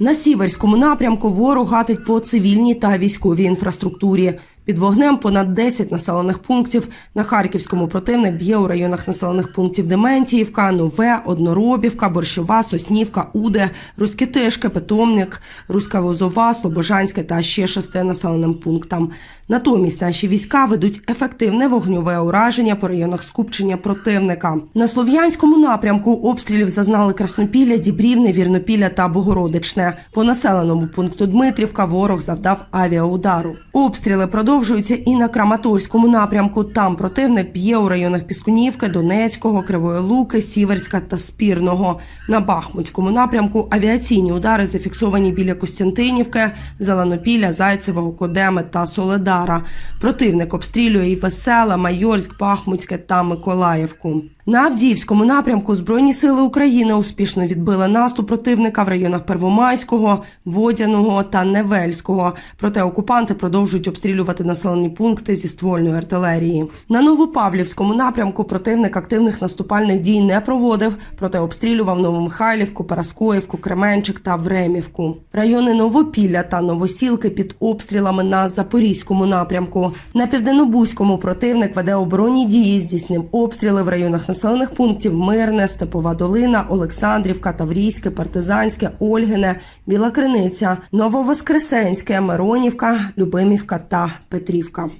На сіверському напрямку ворог гатить по цивільній та військовій інфраструктурі. Під вогнем понад 10 населених пунктів. На Харківському противник б'є у районах населених пунктів Дементіївка, Нове, Одноробівка, Борщова, Соснівка, Уде, Руське Тишке, Питомник, Руська Лозова, Слобожанське та ще шести населеним пунктам. Натомість наші війська ведуть ефективне вогньове ураження по районах скупчення противника. На слов'янському напрямку обстрілів зазнали Краснопілля, Дібрівне, Вірнопілля та Богородичне. По населеному пункту Дмитрівка ворог завдав авіаудару. Обстріли продовжуються і на Краматорському напрямку. Там противник б'є у районах Піскунівки, Донецького, Кривої Луки, Сіверська та Спірного. На Бахмутському напрямку авіаційні удари зафіксовані біля Костянтинівки, Зеленопілля, Зайцевого, Кодеми та Соледара. Противник обстрілює і Весела, Майорськ, Бахмутське та Миколаївку. На Авдіївському напрямку Збройні сили України успішно відбили наступ противника в районах Первомайського, Водяного та Невельського. Проте окупанти продовжують обстрілювати населені пункти зі ствольної артилерії. На Новопавлівському напрямку противник активних наступальних дій не проводив, проте обстрілював Новомихайлівку, Параскоївку, Кременчик та Времівку. Райони Новопілля та Новосілки під обстрілами на Запорізькому напрямку. На південнобузькому противник веде оборонні дії, здійснив обстріли в районах населених пунктів Мирне, Степова Долина, Олександрівка, Таврійське, Партизанське, Ольгине, Біла Криниця, Нововоскресенське, Миронівка, Любимівка та Петрівка.